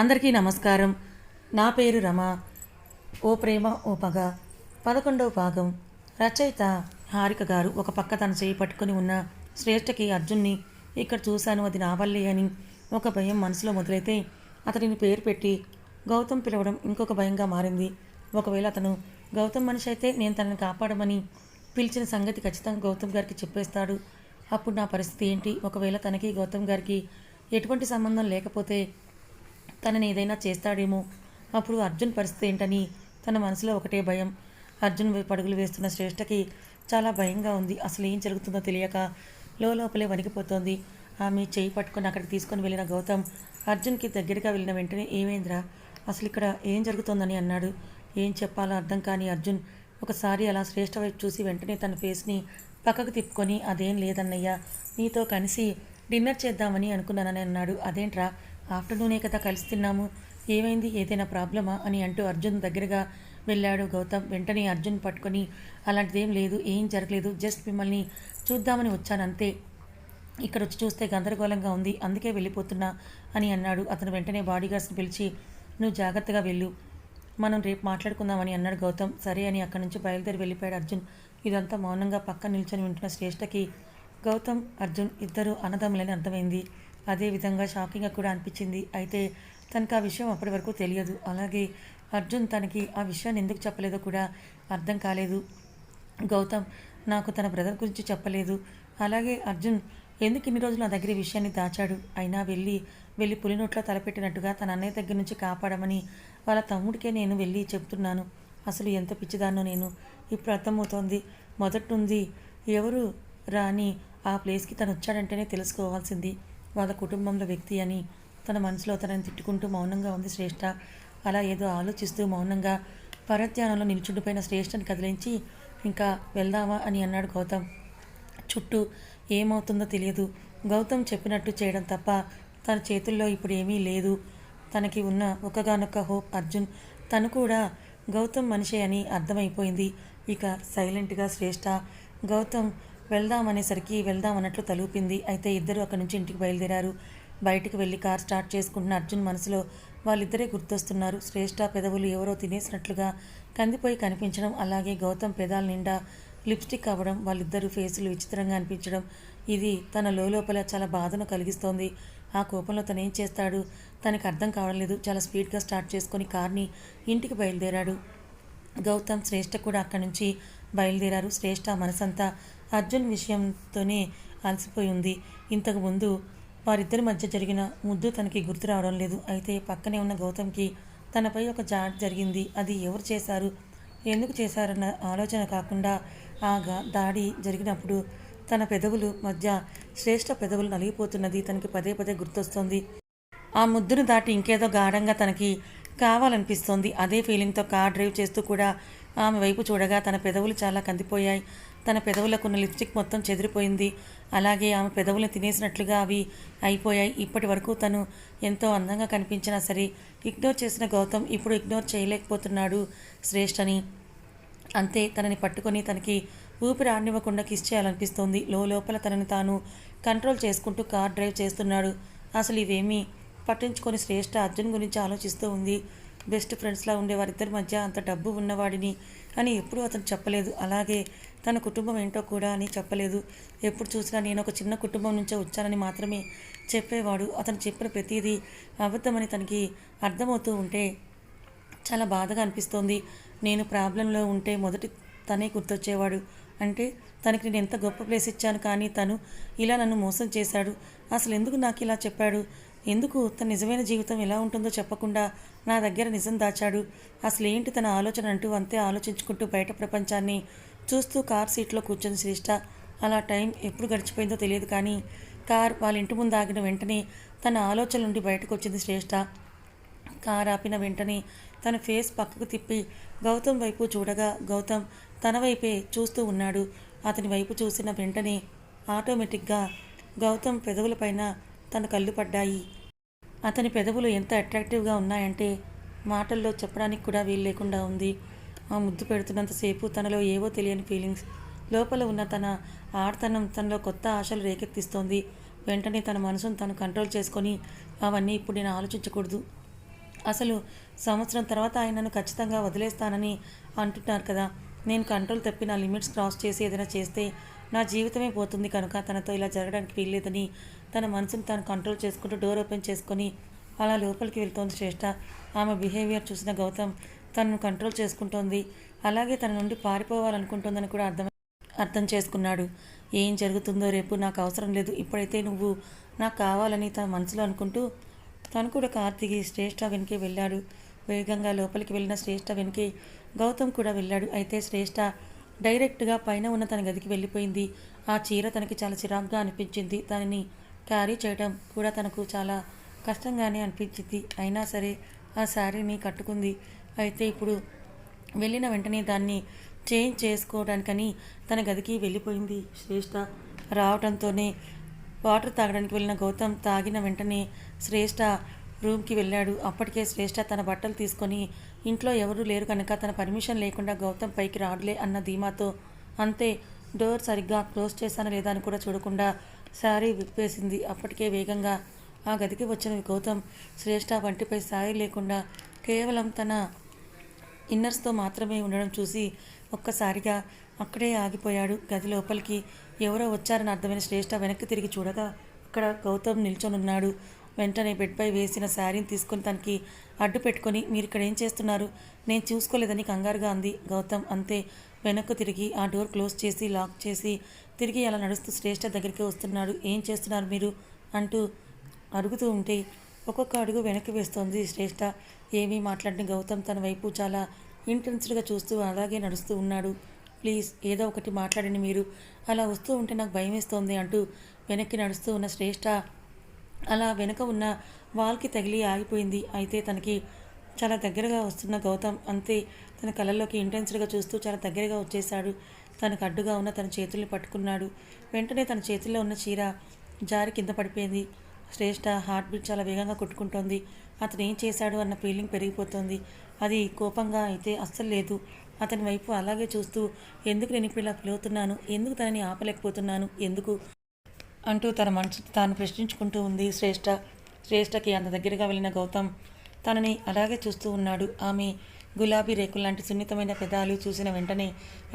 అందరికీ నమస్కారం. నా పేరు రమ. ఓ ప్రేమ ఓ పగ. పదకొండవ భాగం. రచయిత హారిక గారు ఒక పక్క తన చేయి పట్టుకుని ఉన్న శ్రేష్ఠకి అర్జున్ని ఇక్కడ చూశాను అది నా వల్లే అని ఒక భయం మనసులో మొదలైతే అతడిని పేరు పెట్టి గౌతమ్ పిలవడం ఇంకొక భయంగా మారింది. ఒకవేళ అతను గౌతమ్ మనిషి అయితే నేను తనని కాపాడమని పిలిచిన సంగతి ఖచ్చితంగా గౌతమ్ గారికి చెప్పేస్తాడు. అప్పుడు నా పరిస్థితి ఏంటి? ఒకవేళ తనకి గౌతమ్ గారికి ఎటువంటి సంబంధం లేకపోతే తనని ఏదైనా చేస్తాడేమో. అప్పుడు అర్జున్ పరిస్థితి ఏంటని తన మనసులో ఒకటే భయం. అర్జున్ పడుగులు వేస్తున్న శ్రేష్ఠకి చాలా భయంగా ఉంది. అసలు ఏం జరుగుతుందో తెలియక లోపలే వణికిపోతోంది. ఆమె చేయి పట్టుకొని అక్కడికి తీసుకొని వెళ్ళిన గౌతమ్ అర్జున్కి దగ్గరగా వెళ్ళిన వెంటనే ఏమైందిరా? అసలు ఇక్కడ ఏం జరుగుతోందని? అన్నాడు. ఏం చెప్పాలో అర్థం కాని అర్జున్ ఒకసారి అలా శ్రేష్ఠ వైపు చూసి వెంటనే తన ఫేస్ని పక్కకు తిప్పుకొని అదేం లేదన్నయ్యా నీతో కలిసి డిన్నర్ చేద్దామని అనుకున్నానని అన్నాడు. అదేంట్రా? ఆఫ్టర్నూనే కదా కలిసి తిన్నాము ఏమైంది? ఏదైనా ప్రాబ్లమా? అని అంటూ అర్జున్ దగ్గరగా వెళ్ళాడు. గౌతమ్ వెంటనే అర్జున్ పట్టుకొని అలాంటిదేం లేదు ఏం జరగలేదు జస్ట్ మిమ్మల్ని చూద్దామని వచ్చాను అంతే ఇక్కడ వచ్చి చూస్తే గందరగోళంగా ఉంది అందుకే వెళ్ళిపోతున్నా అని అన్నాడు. అతను వెంటనే బాడీగార్డ్స్ని పిలిచి నువ్వు జాగ్రత్తగా వెళ్ళు. మనం రేపు మాట్లాడుకుందామని అన్నాడు గౌతమ్. సరే అని అక్కడి నుంచి బయలుదేరి వెళ్ళిపోయాడు అర్జున్. ఇదంతా మౌనంగా పక్కన నిల్చొని వింటున్న శ్రేష్ఠకి గౌతమ్ అర్జున్ ఇద్దరు అన్నదమ్ములని అర్థమైంది. అదే విధంగా షాకింగ్గా కూడా అనిపించింది. అయితే తనకు ఆ విషయం అప్పటి వరకు తెలియదు. అలాగే అర్జున్ తనకి ఆ విషయాన్ని ఎందుకు చెప్పలేదో కూడా అర్థం కాలేదు. గౌతమ్ నాకు తన బ్రదర్ గురించి చెప్పలేదు. అలాగే అర్జున్ ఎందుకు ఇన్ని రోజులు నా దగ్గర విషయాన్ని దాచాడు? అయినా వెళ్ళి వెళ్ళి పులినోట్లో తలపెట్టినట్టుగా తన అన్నయ్య దగ్గర నుంచి కాపాడమని వాళ్ళ తమ్ముడికే నేను వెళ్ళి చెప్తున్నాను అసలు ఎంత పిచ్చిదాన్నో నేను. ఇప్పుడు అర్థమవుతోంది. మొదటి నుండి ఎవరు రాని ఆ ప్లేస్కి తను వచ్చాడంటేనే తెలుసుకోవాల్సింది. వాళ్ళ కుటుంబంలో వ్యక్తి అని తన మనసులో తనని తిట్టుకుంటూ మౌనంగా ఉంది శ్రేష్ఠ అలా ఏదో ఆలోచిస్తూ మౌనంగా పరధ్యానంలో నిల్చుండిపోయిన శ్రేష్ఠని కదిలించి ఇంకా వెళ్దామా? అని అన్నాడు గౌతమ్. చుట్టూ ఏమవుతుందో తెలియదు. గౌతమ్ చెప్పినట్టు చేయడం తప్ప తన చేతుల్లో ఇప్పుడు ఏమీ లేదు. తనకి ఉన్న ఒకగానొక్క హోప్ అర్జున్. తను కూడా గౌతమ్ మనిషే అని అర్థమైపోయింది. ఇక సైలెంట్గా శ్రేష్ఠ గౌతమ్ వెళ్దామనేసరికి వెళ్దామన్నట్లు తలూపింది. అయితే ఇద్దరు అక్కడి నుంచి ఇంటికి బయలుదేరారు. బయటికి వెళ్ళి కార్ స్టార్ట్ చేసుకుంటున్న అర్జున్ మనసులో వాళ్ళిద్దరే గుర్తొస్తున్నారు. శ్రేష్ఠ పెదవులు ఎవరో తినేసినట్లుగా కందిపోయి కనిపించడం అలాగే గౌతమ్ పెదాల నిండా లిప్స్టిక్ అవ్వడం వాళ్ళిద్దరు ఫేసులు విచిత్రంగా అనిపించడం ఇది తన లోపల చాలా బాధను కలిగిస్తోంది. ఆ కోపంలో తను ఏం చేస్తాడు? తనకు అర్థం కావడం లేదు. చాలా స్పీడ్గా స్టార్ట్ చేసుకొని కార్ని ఇంటికి బయలుదేరాడు. గౌతమ్ శ్రేష్ఠ కూడా అక్కడి నుంచి బయలుదేరారు. శ్రేష్ఠ మనసంతా అర్జున్ విషయంతోనే అలసిపోయి ఉంది ఇంతకు ముందు వారిద్దరి మధ్య జరిగిన ముద్దు తనకి గుర్తు రావడం లేదు. అయితే పక్కనే ఉన్న గౌతమ్కి తనపై ఒక జాట్ జరిగింది. అది ఎవరు చేశారు? ఎందుకు చేశారన్న ఆలోచన కాకుండా ఆ గా- దాడి జరిగినప్పుడు తన పెదవులు మధ్య శ్రేష్ఠ పెదవులు నలిగిపోతున్నది తనకి పదే పదే గుర్తొస్తుంది. ఆ ముద్దును దాటి ఇంకేదో గాఢంగా తనకి కావాలనిపిస్తోంది. అదే ఫీలింగ్తో కార్ డ్రైవ్ చేస్తూ కూడా ఆమె వైపు చూడగా తన పెదవులు చాలా కందిపోయాయి. తన పెదవులకున్న లిప్స్టిక్ మొత్తం చెదిరిపోయింది. అలాగే ఆమె పెదవులను తినేసినట్లుగా అవి అయిపోయాయి. ఇప్పటి వరకు తను ఎంతో అందంగా కనిపించినా సరే ఇగ్నోర్ చేసిన గౌతమ్ ఇప్పుడు ఇగ్నోర్ చేయలేకపోతున్నాడు శ్రేష్ఠని అంతే తనని పట్టుకొని తనకి ఊపిరి ఆడనివ్వకుండా కిస్ చేయాలనిపిస్తోంది. లో లోపల తనని తాను కంట్రోల్ చేసుకుంటూ కార్ డ్రైవ్ చేస్తున్నాడు. అసలు ఇవేమీ పట్టించుకొని శ్రేష్ఠ అర్జున్ గురించి ఆలోచిస్తూ ఉంది. బెస్ట్ ఫ్రెండ్స్లా ఉండే వారిద్దరి మధ్య అంత డబ్బు ఉన్నవాడిని అని ఎప్పుడూ అతను చెప్పలేదు. అలాగే తన కుటుంబం ఏంటో కూడా అని చెప్పలేదు. ఎప్పుడు చూసినా నేను ఒక చిన్న కుటుంబం నుంచే వచ్చానని మాత్రమే చెప్పేవాడు. అతను చెప్పిన ప్రతిదీ అబద్ధమని తనకి అర్థమవుతూ ఉంటే చాలా బాధగా అనిపిస్తోంది. నేను ప్రాబ్లంలో ఉంటే మొదటి తనే గుర్తొచ్చేవాడు. అంటే తనకి నేను ఎంత గొప్ప ప్లేస్ ఇచ్చాను కానీ తను ఇలా నన్ను మోసం చేశాడు. అసలు ఎందుకు నాకు ఇలా చెప్పాడు? ఎందుకు తన నిజమైన జీవితం ఎలా ఉంటుందో చెప్పకుండా నా దగ్గర నిజం దాచాడు. అసలు ఏంటి తన ఆలోచన అంటూ అంతే ఆలోచించుకుంటూ బయట ప్రపంచాన్ని చూస్తూ కార్ సీట్లో కూర్చొని శ్రేష్ట. అలా టైం ఎప్పుడు గడిచిపోయిందో తెలియదు కానీ కార్ వాళ్ళ ఇంటి ముందు ఆగిన వెంటనే తన ఆలోచన నుండి బయటకు వచ్చింది శ్రేష్ట. కార్ ఆపిన వెంటనే తన ఫేస్ పక్కకు తిప్పి గౌతమ్ వైపు చూడగా గౌతమ్ తన వైపే చూస్తూ ఉన్నాడు. అతని వైపు చూసిన వెంటనే ఆటోమేటిక్గా గౌతమ్ పెదవులపైన తన కళ్ళు పడ్డాయి. అతని పెదవులు ఎంత అట్రాక్టివ్గా ఉన్నాయంటే మాటల్లో చెప్పడానికి కూడా వీలు లేకుండా ఉంది. ఆ ముద్దు పెడుతున్నంతసేపు తనలో ఏవో తెలియని ఫీలింగ్స్. లోపల ఉన్న తన ఆడతనం తనలో కొత్త ఆశలు రేకెత్తిస్తోంది. వెంటనే తన మనసును తను కంట్రోల్ చేసుకొని అవన్నీ ఇప్పుడు నేను ఆలోచించకూడదు. అసలు సంవత్సరం తర్వాత ఆయన నన్ను ఖచ్చితంగా వదిలేస్తానని అంటున్నారు కదా. నేను కంట్రోల్ తప్పి నా లిమిట్స్ క్రాస్ చేసి ఏదైనా చేస్తే నా జీవితమే పోతుంది కనుక తనతో ఇలా జరగడానికి వీల్లేదని తన మనసును తాను కంట్రోల్ చేసుకుంటూ డోర్ ఓపెన్ చేసుకొని అలా లోపలికి వెళ్తోంది శ్రేష్ఠ ఆమె బిహేవియర్ చూసిన గౌతమ్ తనను కంట్రోల్ చేసుకుంటోంది. అలాగే తన నుండి పారిపోవాలనుకుంటోందని కూడా అర్థం అర్థం చేసుకున్నాడు. ఏం జరుగుతుందో రేపు నాకు అవసరం లేదు. ఇప్పుడైతే నువ్వు నాకు కావాలని తన మనసులో అనుకుంటూ తను కూడా కార్తీకి శ్రేష్ఠ వెనకే వెళ్ళాడు. వేగంగా లోపలికి వెళ్ళిన శ్రేష్ఠ వెనకే గౌతమ్ కూడా వెళ్ళాడు. అయితే శ్రేష్ఠ డైరెక్ట్గా పైన ఉన్న తన గదికి వెళ్ళిపోయింది. ఆ చీర తనకి చాలా చిరాగ్గా అనిపించింది. దానిని క్యారీ చేయడం కూడా తనకు చాలా కష్టంగానే అనిపించింది. అయినా సరే ఆ శారీని కట్టుకుంది. అయితే ఇప్పుడు వెళ్ళిన వెంటనే దాన్ని చేంజ్ చేసుకోవడానికని తన గదికి వెళ్ళిపోయింది. శ్రేష్ఠ రావడంతోనే వాటర్ తాగడానికి వెళ్ళిన గౌతమ్ తాగిన వెంటనే శ్రేష్ఠ రూమ్కి వెళ్ళాడు. అప్పటికే శ్రేష్ఠ తన బట్టలు తీసుకొని ఇంట్లో ఎవరూ లేరు కనుక తన పర్మిషన్ లేకుండా గౌతమ్ పైకి రాడులే అన్న ధీమాతో అంతే డోర్ సరిగ్గా క్లోజ్ చేశానా లేదా అని కూడా చూడకుండా శారీ విప్పేసింది. అప్పటికే వేగంగా ఆ గదికి వచ్చిన గౌతమ్ శ్రేష్ఠ వంటిపై శారీ లేకుండా కేవలం తన ఇన్నర్స్తో మాత్రమే ఉండడం చూసి ఒక్కసారిగా అక్కడే ఆగిపోయాడు. గది లోపలికి ఎవరో వచ్చారని అర్థమైన శ్రేష్ఠ వెనక్కి తిరిగి చూడగా అక్కడ గౌతమ్ నిల్చొనున్నాడు. వెంటనే బెడ్పై వేసిన శారీని తీసుకొని తనకి అడ్డు పెట్టుకొని మీరు ఇక్కడ ఏం చేస్తున్నారు? నేను చూసుకోలేదని కంగారుగా అంది. గౌతమ్ అంతే. వెనక్కు తిరిగి ఆ డోర్ క్లోజ్ చేసి లాక్ చేసి తిరిగి అలా నడుస్తూ శ్రేష్ఠ దగ్గరికి వస్తున్నాడు. ఏం చేస్తున్నారు మీరు? అంటూ అడుగుతూ ఉంటే ఒక్కొక్క అడుగు వెనక్కి వేస్తోంది శ్రేష్ఠ. ఏమీ మాట్లాడిన గౌతమ్ తన వైపు చాలా ఇంటెన్స్డ్గా చూస్తూ అలాగే నడుస్తూ ఉన్నాడు. ప్లీజ్ ఏదో ఒకటి మాట్లాడండి మీరు. అలా వస్తూ ఉంటే నాకు భయం వేస్తోంది అంటూ వెనక్కి నడుస్తూ ఉన్న శ్రేష్ఠ అలా వెనుక ఉన్న వాల్కి తగిలి ఆగిపోయింది. అయితే తనకి చాలా దగ్గరగా వస్తున్న గౌతమ్ అంతే తన కళ్ళల్లోకి ఇంటెన్స్డ్గా చూస్తూ చాలా దగ్గరగా వచ్చేశాడు. తనకు అడ్డుగా ఉన్న తన చేతుల్ని పట్టుకున్నాడు. వెంటనే తన చేతుల్లో ఉన్న చీర జారి కింద పడిపోయింది. శ్రేష్ఠ హార్ట్ బీట్ చాలా వేగంగా కొట్టుకుంటోంది. అతను ఏం చేశాడు అన్న ఫీలింగ్ పెరిగిపోతుంది. అది కోపంగా అయితే అస్సలు లేదు. అతని వైపు అలాగే చూస్తూ ఎందుకు నేను ఇప్పుడు ఇలా పిలువుతున్నాను ఎందుకు తనని ఆపలేకపోతున్నాను? ఎందుకు అంటూ తన మనసు తాను ప్రశ్నించుకుంటూ ఉంది. శ్రేష్ఠ శ్రేష్ఠకి అంత దగ్గరగా వెళ్ళిన గౌతమ్ తనని అలాగే చూస్తూ ఉన్నాడు. ఆమె గులాబీ రేకులు లాంటి సున్నితమైన పెదాలు చూసిన వెంటనే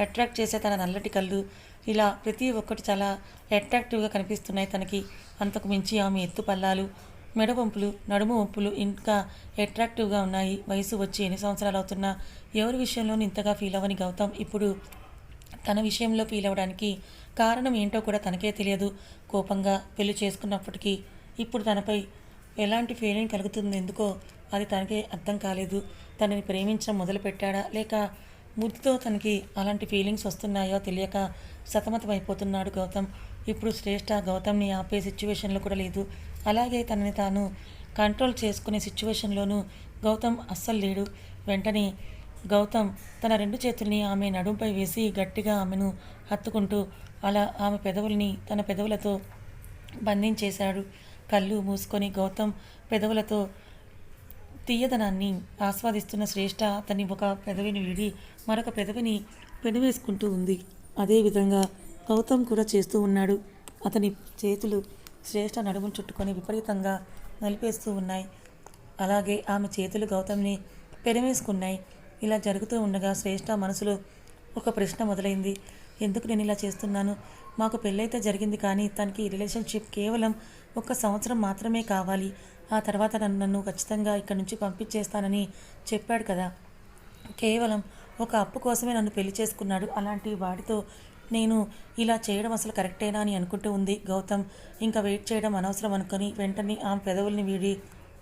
అట్రాక్ట్ చేసే తన నల్లటి కళ్ళు ఇలా ప్రతి ఒక్కటి చాలా అట్రాక్టివ్గా కనిపిస్తున్నాయి తనకి. అంతకు మించి ఆమె ఎత్తు పల్లాలు మెడవంపులు నడుము వంపులు ఇంకా అట్రాక్టివ్గా ఉన్నాయి. వయసు వచ్చి ఎన్ని సంవత్సరాలు అవుతున్నా ఎవరి విషయంలోనూ ఇంతగా ఫీల్ అవ్వని గౌతమ్ ఇప్పుడు తన విషయంలో ఫీల్ అవ్వడానికి కారణం ఏంటో కూడా తనకే తెలియదు. కోపంగా పెళ్ళి చేసుకున్నప్పటికీ ఇప్పుడు తనపై ఎలాంటి ఫీలింగ్ కలుగుతుంది ఎందుకో అది తనకే అర్థం కాలేదు. తనని ప్రేమించడం మొదలుపెట్టాడా? లేక ముద్దుతో తనకి అలాంటి ఫీలింగ్స్ వస్తున్నాయో తెలియక సతమతమైపోతున్నాడు గౌతమ్. ఇప్పుడు శ్రేష్ఠ గౌతమ్ని ఆపే సిచ్యువేషన్లో కూడా లేదు. అలాగే తనని తాను కంట్రోల్ చేసుకునే సిచ్యువేషన్లోనూ గౌతమ్ అస్సలు లేడు. వెంటనే గౌతమ్ తన రెండు చేతుల్ని ఆమె నడుంపై వేసి గట్టిగా ఆమెను హత్తుకుంటూ అలా ఆమె పెదవుల్ని తన పెదవులతో బంధించేశాడు. కళ్ళు మూసుకొని గౌతమ్ పెదవులతో తీయదనాన్ని ఆస్వాదిస్తున్న శ్రేష్ఠ అతని ఒక పెదవిని విడి మరొక పెదవిని పెనవేసుకుంటూ ఉంది. అదేవిధంగా గౌతమ్ కూడా చేస్తూ ఉన్నాడు. అతని చేతులు శ్రేష్ఠ నడుమును చుట్టుకొని విపరీతంగా నలిపేస్తూ ఉన్నాయి. అలాగే ఆమె చేతులు గౌతమ్ని పెనవేసుకున్నాయి. ఇలా జరుగుతూ ఉండగా శ్రేష్ఠ మనసులో ఒక ప్రశ్న మొదలైంది. ఎందుకు నేను ఇలా చేస్తున్నాను? మాకు పెళ్ళైతే జరిగింది కానీ తనకి ఈ రిలేషన్షిప్ కేవలం ఒక సంవత్సరం మాత్రమే కావాలి. ఆ తర్వాత నన్ను నన్ను ఖచ్చితంగా ఇక్కడి నుంచి పంపించేస్తానని చెప్పాడు కదా. కేవలం ఒక అప్పు కోసమే నన్ను పెళ్ళి చేసుకున్నాడు. అలాంటి వాడితో నేను ఇలా చేయడం అసలు కరెక్టేనా అని అనుకుంటూ ఉంది గౌతమ్. ఇంకా వెయిట్ చేయడం అనవసరం అనుకొని వెంటనే ఆమె పెదవుల్ని వీడి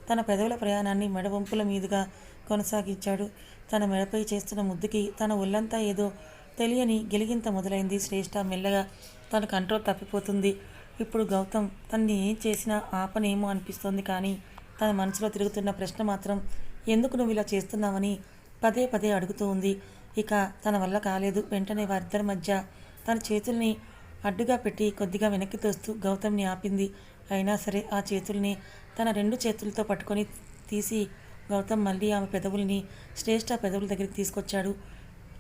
తన పెదవుల ప్రయాణాన్ని మెడవంపుల మీదుగా కొనసాగించాడు. తన మెడపై చేస్తున్న ముద్దుకి తన ఒళ్ళంతా ఏదో తెలియని గిలిగింత మొదలైంది. శ్రేష్ఠ మెల్లగా తన కంట్రోల్ తప్పిపోతుంది. ఇప్పుడు గౌతమ్ తన్ని ఏం చేసినా ఆపనేమో అనిపిస్తోంది కానీ తన మనసులో తిరుగుతున్న ప్రశ్న మాత్రం ఎందుకు నువ్వు ఇలా చేస్తున్నావని పదే పదే అడుగుతూ ఉంది. ఇక తన వల్ల కాలేదు. వెంటనే వారిద్దరి మధ్య తన చేతుల్ని అడ్డుగా పెట్టి కొద్దిగా వెనక్కి తోస్తూ గౌతమ్ని ఆపింది. అయినా సరే ఆ చేతుల్ని తన రెండు చేతులతో పట్టుకొని తీసి గౌతమ్ మళ్ళీ ఆమె పెదవుల్ని శ్రేష్ఠ పెదవుల దగ్గరికి తీసుకొచ్చాడు.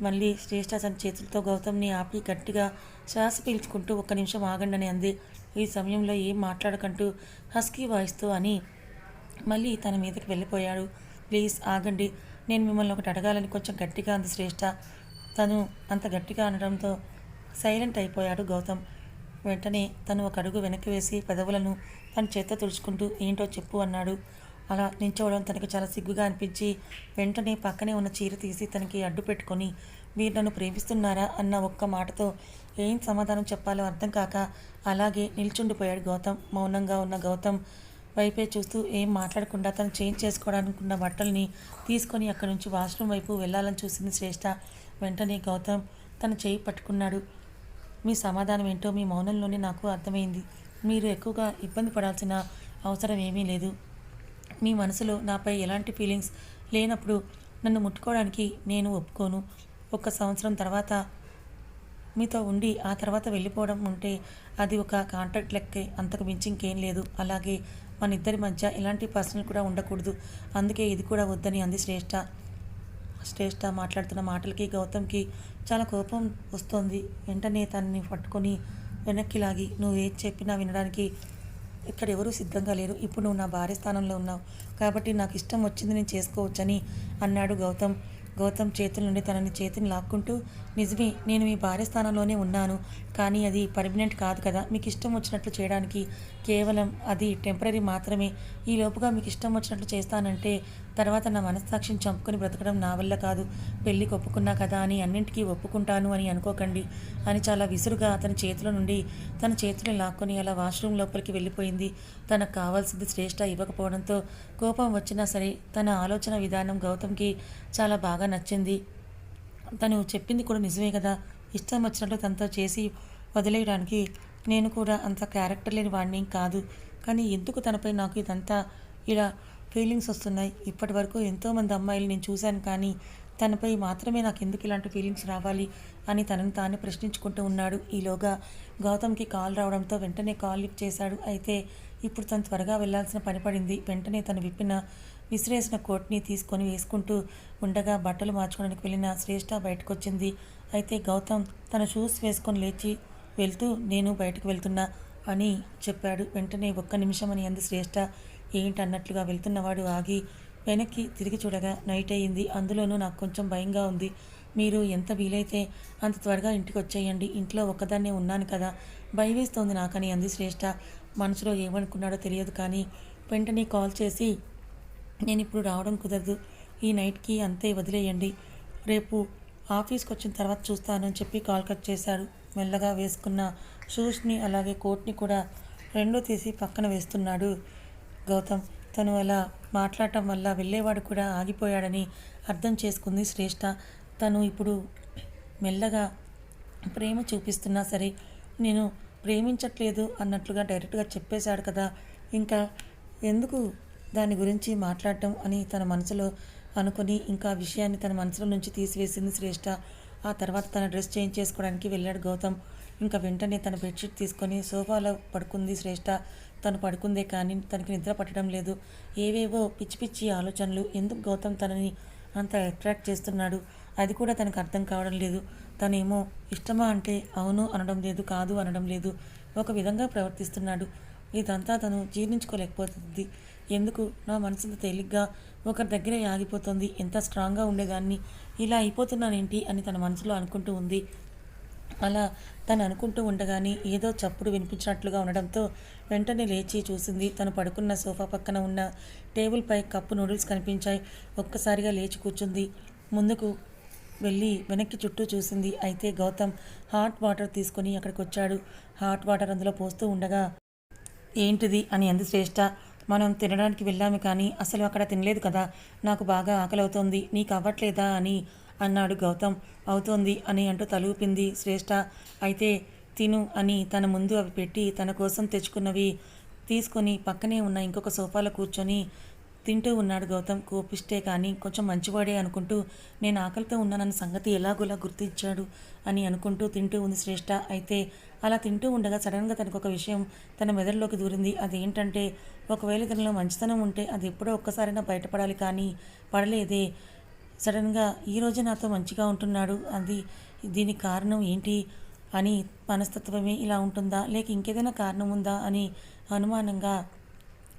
మళ్ళీ శ్రేష్ఠ తన చేతులతో గౌతమ్ని ఆపి గట్టిగా శ్వాస పీల్చుకుంటూ ఒక్క నిమిషం ఆగండి అని అంది. ఈ సమయంలో ఏం మాట్లాడకంటూ హస్కీ వాయిస్తో అని మళ్ళీ తన మీదకి వెళ్ళిపోయాడు. ప్లీజ్ ఆగండి నేను మిమ్మల్ని ఒకటి అడగాలని కొంచెం గట్టిగా అంది శ్రేష్ఠ తను అంత గట్టిగా అనడంతో సైలెంట్ అయిపోయాడు గౌతమ్. వెంటనే తను ఒక అడుగు వెనక్కి వేసి పెదవులను తన చేత తుడుచుకుంటూ ఏంటో చెప్పు అన్నాడు. అలా నించోవడం తనకి చాలా సిగ్గుగా అనిపించి వెంటనే పక్కనే ఉన్న చీర తీసి తనకి అడ్డు పెట్టుకొని మీరు నన్ను ప్రేమిస్తున్నారా? అన్న ఒక్క మాటతో ఏం సమాధానం చెప్పాలో అర్థం కాక అలాగే నిల్చుండిపోయాడు గౌతమ్. మౌనంగా ఉన్న గౌతమ్ వైపే చూస్తూ ఏం మాట్లాడకుండా తను చేంజ్ చేసుకోవడానికి ఉన్న బట్టల్ని తీసుకొని అక్కడి నుంచి వాష్రూమ్ వైపు వెళ్ళాలని చూసింది శ్రేష్ఠ వెంటనే గౌతమ్ తన చేయి పట్టుకున్నాడు. మీ సమాధానం ఏంటో మీ మౌనంలోనే నాకు అర్థమైంది. మీరు ఎక్కువగా ఇబ్బంది పడాల్సిన అవసరం ఏమీ లేదు. మీ మనసులో నాపై ఎలాంటి ఫీలింగ్స్ లేనప్పుడు నన్ను ముట్టుకోవడానికి నేను ఒప్పుకోను. ఒక సంవత్సరం తర్వాత మీతో ఉండి ఆ తర్వాత వెళ్ళిపోవడం ఉంటే అది ఒక కాంట్రాక్ట్ లెక్కే. అంతకు మించి ఇంకేం లేదు. అలాగే మన ఇద్దరి మధ్య ఎలాంటి పర్సనల్ కూడా ఉండకూడదు. అందుకే ఇది కూడా వద్దని అంది శ్రేష్ఠ శ్రేష్ఠ మాట్లాడుతున్న మాటలకి గౌతమ్కి చాలా కోపం వస్తోంది. వెంటనే తనని పట్టుకొని వెనక్కి లాగి నువ్వు ఏది చెప్పినా వినడానికి ఇక్కడ ఎవరూ సిద్ధంగా లేరు. ఇప్పుడు నువ్వు నా భార్య స్థానంలో ఉన్నావు. కాబట్టి నాకు ఇష్టం వచ్చింది నేను చేసుకోవచ్చని అన్నాడు గౌతమ్. గౌతమ్ చేతుల నుండి తనని చేతిని లాక్కుంటూ నిజమే నేను మీ భార్య స్థానంలోనే ఉన్నాను కానీ అది పర్మనెంట్ కాదు కదా. మీకు ఇష్టం వచ్చినట్లు చేయడానికి కేవలం అది టెంపరీ మాత్రమే. ఈ లోపుగా మీకు ఇష్టం వచ్చినట్లు చేస్తానంటే తర్వాత నా మనస్సాక్షిని చంపుకొని బ్రతకడం నా వల్ల కాదు. పెళ్ళికి ఒప్పుకున్నా కదా అని అన్నింటికీ ఒప్పుకుంటాను అని అనుకోకండి అని చాలా విసురుగా అతని చేతుల నుండి తన చేతులు లాక్కొని అలా వాష్రూమ్ లోపలికి వెళ్ళిపోయింది. తనకు కావాల్సింది శ్రేష్ఠ ఇవ్వకపోవడంతో కోపం వచ్చినా సరే తన ఆలోచన విధానం గౌతమ్కి చాలా బాగా నచ్చింది. తను చెప్పింది కూడా నిజమే కదా. ఇష్టం వచ్చినట్లు తనతో చేసి వదిలేయడానికి నేను కూడా అంత క్యారెక్టర్ లేని వాడిని కాదు. కానీ ఎందుకు తనపై నాకు ఇదంతా ఇలా ఫీలింగ్స్ వస్తున్నాయి? ఇప్పటి వరకు ఎంతోమంది అమ్మాయిలు నేను చూశాను కానీ తనపై మాత్రమే నాకు ఎందుకు ఇలాంటి ఫీలింగ్స్ రావాలి అని తనను తానే ప్రశ్నించుకుంటూ ఉన్నాడు. ఈలోగా గౌతమ్కి కాల్ రావడంతో వెంటనే కాల్ లిఫ్ట్ చేశాడు. అయితే ఇప్పుడు తను త్వరగా వెళ్ళాల్సిన పని పడింది. వెంటనే తను విప్పిన విసిరేసిన కోట్ని తీసుకొని వేసుకుంటూ ఉండగా బట్టలు మార్చుకోవడానికి వెళ్ళిన శ్రేష్ఠ బయటకు వచ్చింది అయితే గౌతమ్ తన షూస్ వేసుకొని లేచి వెళ్తూ నేను బయటకు వెళ్తున్నా అని చెప్పాడు. వెంటనే ఒక్క నిమిషం అని అంది శ్రేష్ఠ ఏంటన్నట్లుగా వెళ్తున్నవాడు ఆగి వెనక్కి తిరిగి చూడగా నైట్ అయ్యింది అందులోనూ నాకు కొంచెం భయంగా ఉంది. మీరు ఎంత వీలైతే అంత త్వరగా ఇంటికి వచ్చేయండి ఇంట్లో ఒక్కదాన్నే ఉన్నాను కదా. భయం వేస్తోంది నాకని అంది శ్రేష్ఠ మనసులో ఏమనుకున్నాడో తెలియదు కానీ వెంటనే కాల్ చేసి నేను ఇప్పుడు రావడం కుదరదు. ఈ నైట్కి అంతే వదిలేయండి. రేపు ఆఫీస్కి వచ్చిన తర్వాత చూస్తానని చెప్పి కాల్ కట్ చేశాడు మెల్లగా వేసుకున్న షూస్ని అలాగే కోట్ని కూడా రెండూ తీసి పక్కన వేస్తున్నాడు గౌతమ్. తను అలా మాట్లాడటం వల్ల వెళ్ళేవాడు కూడా ఆగిపోయాడని అర్థం చేసుకుంది శ్రేష్ఠ తను ఇప్పుడు మెల్లగా ప్రేమ చూపిస్తున్నా సరే నేను ప్రేమించట్లేదు అన్నట్లుగా డైరెక్ట్గా చెప్పేశాడు కదా. ఇంకా ఎందుకు దాని గురించి మాట్లాడటం అని తన మనసులో అనుకుని ఇంకా విషయాన్ని తన మనసులో నుంచి తీసివేసింది శ్రేష్ఠ ఆ తర్వాత తన డ్రెస్ చేంజ్ చేసుకోవడానికి వెళ్ళాడు గౌతమ్. ఇంకా వెంటనే తన బెడ్షీట్ తీసుకొని సోఫాలో పడుకుంది శ్రేష్ఠ తను పడుకుందే కానీ తనకి నిద్ర పట్టడం లేదు. ఏవేవో పిచ్చి పిచ్చి ఆలోచనలు ఎందుకు గౌతమ్ తనని అంత అట్రాక్ట్ చేస్తున్నాడు? అది కూడా తనకు అర్థం కావడం లేదు. తనేమో ఇష్టమా అంటే అవును అనడం లేదు కాదు అనడం లేదు ఒక విధంగా ప్రవర్తిస్తున్నాడు. ఇదంతా తను జీర్ణించుకోలేకపోతుంది. ఎందుకు? నా మనసు తేలిగ్గా ఒకరి దగ్గరే ఆగిపోతుంది. ఎంత స్ట్రాంగ్గా ఉండేదాన్ని? ఇలా అయిపోతున్నానేంటి? అని తన మనసులో అనుకుంటూ ఉంది. అలా తను అనుకుంటూ ఉండగానే ఏదో చప్పుడు వినిపించినట్లుగా ఉండడంతో వెంటనే లేచి చూసింది. తను పడుకున్న సోఫా పక్కన ఉన్న టేబుల్పై కప్పు నూడిల్స్ కనిపించాయి. ఒక్కసారిగా లేచి కూర్చుంది. ముందుకు వెళ్ళి వెనక్కి చుట్టూ చూసింది. అయితే గౌతమ్ హాట్ వాటర్ తీసుకొని అక్కడికి వచ్చాడు హాట్ వాటర్ అందులో పోస్తూ ఉండగా ఏంటిది? అని అంది శ్రేష్ఠ మనం తినడానికి వెళ్ళాము కానీ అసలు అక్కడ తినలేదు కదా. నాకు బాగా ఆకలవుతోంది. నీకు అవ్వట్లేదా అని అన్నాడు గౌతమ్. అవుతోంది అని అంటూ తలూపింది శ్రేష్ఠ అయితే తిను అని తన ముందు అవి పెట్టి తన కోసం తెచ్చుకున్నవి తీసుకొని పక్కనే ఉన్న ఇంకొక సోఫాలో కూర్చొని తింటూ ఉన్నాడు గౌతమ్. కోపిస్తే కానీ కొంచెం మంచివాడే అనుకుంటూ నేను ఆకలితో ఉన్నానన్న సంగతి ఎలాగోలా గుర్తించాడు అని అనుకుంటూ తింటూ ఉంది శ్రేష్ఠ అయితే అలా తింటూ ఉండగా సడన్గా తనకు ఒక విషయం తన మెదడులోకి దూరింది. అదేంటంటే ఒకవేళ తనలో మంచితనం ఉంటే అది ఎప్పుడో ఒక్కసారైనా బయటపడాలి కానీ పడలేదే. సడన్గా ఈరోజు నాతో మంచిగా ఉంటున్నాడు అది దీనికి కారణం ఏంటి అని మనస్తత్వమే ఇలా ఉంటుందా? లేక ఇంకేదైనా కారణం ఉందా అని అనుమానంగా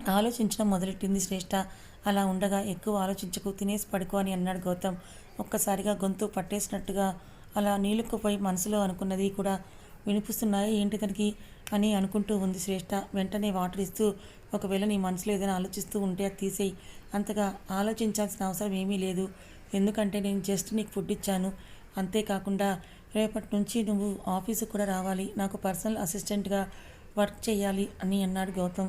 ఆలోచించడం మొదలెట్టింది శ్రేష్ఠ అలా ఉండగా ఎక్కువ ఆలోచించకు తినేసి పడుకో అని అన్నాడు గౌతమ్. ఒక్కసారిగా గొంతు పట్టేసినట్టుగా అలా నీళ్ళుకుపోయి మనసులో అనుకున్నది కూడా వినిపిస్తున్నాయి ఏంటి తనకి అని అనుకుంటూ ఉంది శ్రేష్ఠ వెంటనే వాటర్ ఇస్తూ ఒకవేళ నీ మనసులో ఏదైనా ఆలోచిస్తూ ఉంటే అది తీసేయి. అంతగా ఆలోచించాల్సిన అవసరం ఏమీ లేదు. ఎందుకంటే నేను జస్ట్ నీకు ఫుడ్ ఇచ్చాను. అంతేకాకుండా రేపటి నుంచి నువ్వు ఆఫీసుకు కూడా రావాలి. నాకు పర్సనల్ అసిస్టెంట్గా వర్క్ చేయాలి అని అన్నాడు గౌతమ్.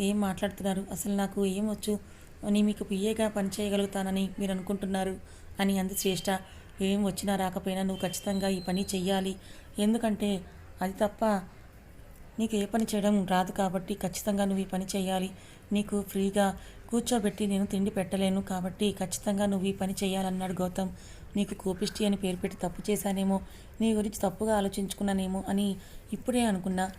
ఏం మాట్లాడుతున్నారు? అసలు నాకు ఏం వచ్చు? అని మీకు పిఏగా పని చేయగలుగుతానని మీరు అనుకుంటున్నారు అని అంది శ్రేష్ట. ఏం వచ్చినా రాకపోయినా నువ్వు ఖచ్చితంగా ఈ పని చెయ్యాలి. ఎందుకంటే అది తప్ప నీకు ఏ పని చేయడం రాదు కాబట్టి ఖచ్చితంగా నువ్వు ఈ పని చేయాలి నీకు ఫ్రీగా కూర్చోబెట్టి నేను తిండి పెట్టలేను కాబట్టి ఖచ్చితంగా నువ్వు ఈ పని చేయాలన్నాడు గౌతమ్. నీకు కోపిష్టి అని పేరు పెట్టి తప్పు చేశానేమో నీ గురించి తప్పుగా ఆలోచించుకున్నానేమో అని ఇప్పుడే అనుకున్నా.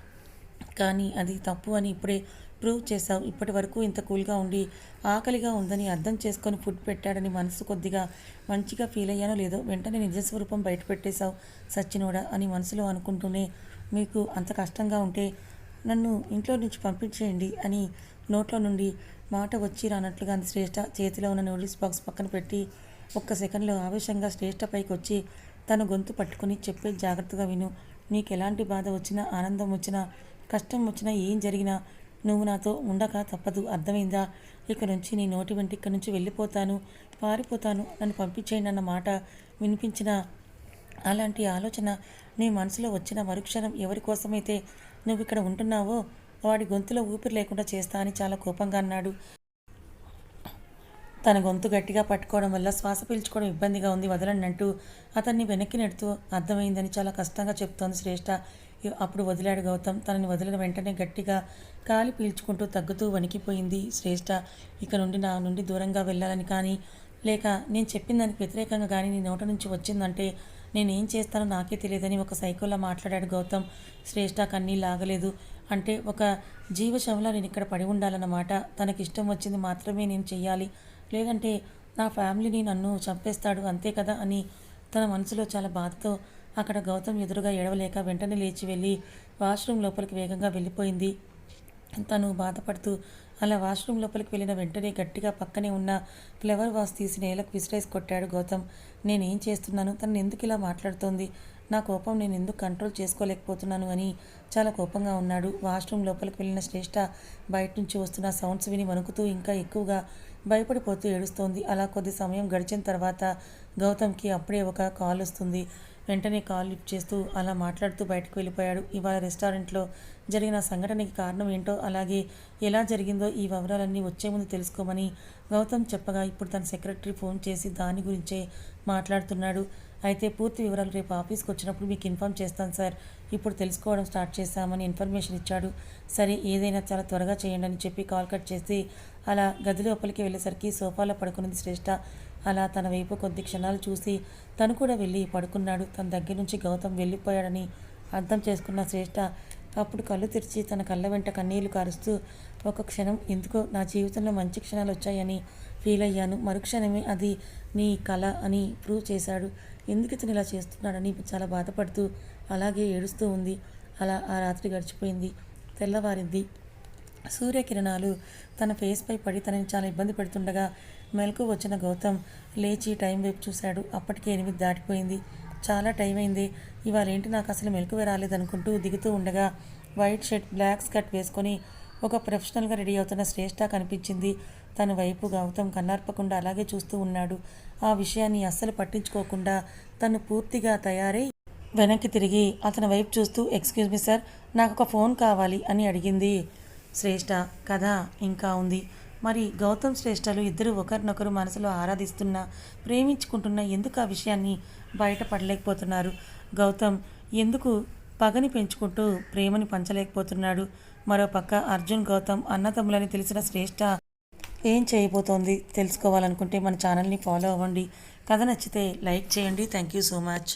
కానీ అది తప్పు అని ఇప్పుడే ప్రూవ్ చేశావు. ఇప్పటి వరకు ఇంత కూల్గా ఉండి ఆకలిగా ఉందని అర్థం చేసుకొని ఫుడ్ పెట్టాడని మనసు కొద్దిగా మంచిగా ఫీల్ అయ్యానో లేదో వెంటనే నిజస్వరూపం బయట పెట్టేశావు సచ్చినోడా అని మనసులో అనుకుంటూనే మీకు అంత కష్టంగా ఉంటే నన్ను ఇంట్లో నుంచి పంపించేయండి అని నోట్లో నుండి మాట వచ్చి రానట్లుగా అంది శ్రేష్ఠ చేతిలో ఉన్న నూడిల్స్ బాక్స్ పక్కన పెట్టి ఒక్క సెకండ్లో ఆవేశంగా శ్రేష్ఠ పైకి వచ్చి తన గొంతు పట్టుకుని చెప్పే జాగ్రత్తగా విను. నీకు ఎలాంటి బాధ వచ్చినా ఆనందం వచ్చినా కష్టం వచ్చినా ఏం జరిగినా నువ్వు నాతో ఉండక తప్పదు అర్థమైందా? ఇక నుంచి నీ నోటి వెంట ఇక్కడి నుంచి వెళ్ళిపోతాను పారిపోతాను నన్ను పంపించేయండి అన్న మాట వినిపించిన అలాంటి ఆలోచన నీ మనసులో వచ్చిన మరుక్షణం ఎవరి కోసమైతే నువ్వు ఇక్కడ ఉంటున్నావో వాడి గొంతులో ఊపిరి లేకుండా చేస్తా అని చాలా కోపంగా అన్నాడు. తన గొంతు గట్టిగా పట్టుకోవడం వల్ల శ్వాస పీల్చుకోవడం ఇబ్బందిగా ఉంది వదలండి అంటూ అతన్ని వెనక్కి నెడుతూ అర్థమైందని చాలా కష్టంగా చెప్తోంది శ్రేష్ఠ అప్పుడు వదిలాడు గౌతమ్. తనని వదిలిన వెంటనే గట్టిగా కాలి పీల్చుకుంటూ తగ్గుతూ వణికిపోయింది శ్రేష్ఠ ఇక నుండి నా నుండి దూరంగా వెళ్ళాలని కానీ లేక నేను చెప్పిన దానికి వ్యతిరేకంగా కానీ నీ నోట నుంచి వచ్చిందంటే నేనేం చేస్తానో నాకే తెలియదని ఒక సైకోలా మాట్లాడాడు గౌతమ్. శ్రేష్ఠ కన్నీ లాగలేదు అంటే ఒక జీవశవంలా నేను ఇక్కడ పడి ఉండాలన్నమాట. తనకి ఇష్టం వచ్చింది మాత్రమే నేను చెయ్యాలి. లేదంటే నా ఫ్యామిలీని నన్ను చంపేస్తాడు అంతే కదా అని తన మనసులో చాలా బాధతో అక్కడ గౌతమ్ ఎదురుగా ఏడవలేక వెంటనే లేచి వెళ్ళి వాష్రూమ్ లోపలికి వేగంగా వెళ్ళిపోయింది. తను బాధపడుతూ అలా వాష్రూమ్ లోపలికి వెళ్ళిన వెంటనే గట్టిగా పక్కనే ఉన్న ఫ్లవర్ వాస్ తీసి నేలకు విసిరేసి కొట్టాడు గౌతమ్. నేనేం చేస్తున్నాను? తను ఎందుకు ఇలా మాట్లాడుతోంది? నా కోపం నేను ఎందుకు కంట్రోల్ చేసుకోలేకపోతున్నాను? అని చాలా కోపంగా ఉన్నాడు. వాష్రూమ్ లోపలికి వెళ్ళిన శ్రేష్ఠ బయట నుంచి వస్తున్న సౌండ్స్ విని వణుకుతూ ఇంకా ఎక్కువగా భయపడిపోతూ ఏడుస్తోంది. అలా కొద్ది సమయం గడిచిన తర్వాత గౌతమ్కి అప్పుడే ఒక కాల్ వస్తుంది. వెంటనే కాల్ లిఫ్ట్ చేస్తూ అలా మాట్లాడుతూ బయటకు వెళ్ళిపోయాడు. ఇవాళ రెస్టారెంట్లో జరిగిన సంఘటనకి కారణం ఏంటో అలాగే ఎలా జరిగిందో ఈ వివరాలన్నీ వచ్చే ముందు తెలుసుకోమని గౌతమ్ చెప్పగా ఇప్పుడు తన సెక్రటరీ ఫోన్ చేసి దాని గురించే మాట్లాడుతున్నాడు. అయితే పూర్తి వివరాలు రేపు ఆఫీస్కి వచ్చినప్పుడు మీకు ఇన్ఫామ్ చేస్తాను సార్. ఇప్పుడు తెలుసుకోవడం స్టార్ట్ చేశామని ఇన్ఫర్మేషన్ ఇచ్చాడు. సరే ఏదైనా చాలా త్వరగా చేయండి అని చెప్పి కాల్ కట్ చేసి అలా గది లోపలికి వెళ్ళేసరికి సోఫాలో పడుకున్నది శ్రేష్ఠ అలా తన వైపు కొద్ది క్షణాలు చూసి తను కూడా వెళ్ళి పడుకున్నాడు. తన దగ్గర నుంచి గౌతమ్ వెళ్ళిపోయాడని అర్థం చేసుకున్న శ్రేష్ఠ అప్పుడు కళ్ళు తెరిచి తన కళ్ళ వెంట కన్నీళ్ళు కారుస్తూ ఒక క్షణం ఎందుకో నా జీవితంలో మంచి క్షణాలు వచ్చాయని ఫీల్ అయ్యాను. మరుక్షణమే అది నీ కళ అని ప్రూవ్ చేశాడు. ఎందుకు ఇతను ఇలా చేస్తున్నాడని చాలా బాధపడుతూ అలాగే ఏడుస్తూ ఉంది. అలా ఆ రాత్రి గడిచిపోయింది. తెల్లవారింది. సూర్యకిరణాలు తన ఫేస్పై పడి తనని చాలా ఇబ్బంది పెడుతుండగా మెలకు వచ్చిన గౌతమ్ లేచి టైం వైపు చూశాడు. అప్పటికే ఎనిమిది దాటిపోయింది. చాలా టైం అయింది. ఇవాళ ఏంటి నాకు అసలు మెలకువ రాలేదనుకుంటూ దిగుతూ ఉండగా వైట్ షర్ట్ బ్లాక్ స్కర్ట్ వేసుకొని ఒక ప్రొఫెషనల్గా రెడీ అవుతున్న శ్రేష్ఠ కనిపించింది. తన వైపు గౌతమ్ కన్నార్పకుండా అలాగే చూస్తూ ఉన్నాడు. ఆ విషయాన్ని అస్సలు పట్టించుకోకుండా తను పూర్తిగా తయారై వెనక్కి తిరిగి అతని వైపు చూస్తూ ఎక్స్క్యూజ్ మీ సార్ నాకు ఒక ఫోన్ కావాలి అని అడిగింది. శ్రేష్ఠ కథ ఇంకా ఉంది. మరి గౌతమ్ శ్రేష్టలు ఇద్దరు ఒకరినొకరు మనసులో ఆరాధిస్తున్నా ప్రేమించుకుంటున్న ఎందుకు ఆ విషయాన్ని బయటపడలేకపోతున్నారు గౌతమ్ ఎందుకు పగని పెంచుకుంటూ ప్రేమని పంచలేకపోతున్నాడు? మరోపక్క అర్జున్ గౌతమ్ అన్నతమ్ములని తెలిసిన శ్రేష్ఠ ఏం చేయబోతోంది తెలుసుకోవాలనుకుంటే మన ఛానల్ని ఫాలో అవ్వండి. కథ నచ్చితే లైక్ చేయండి. Thank you so much.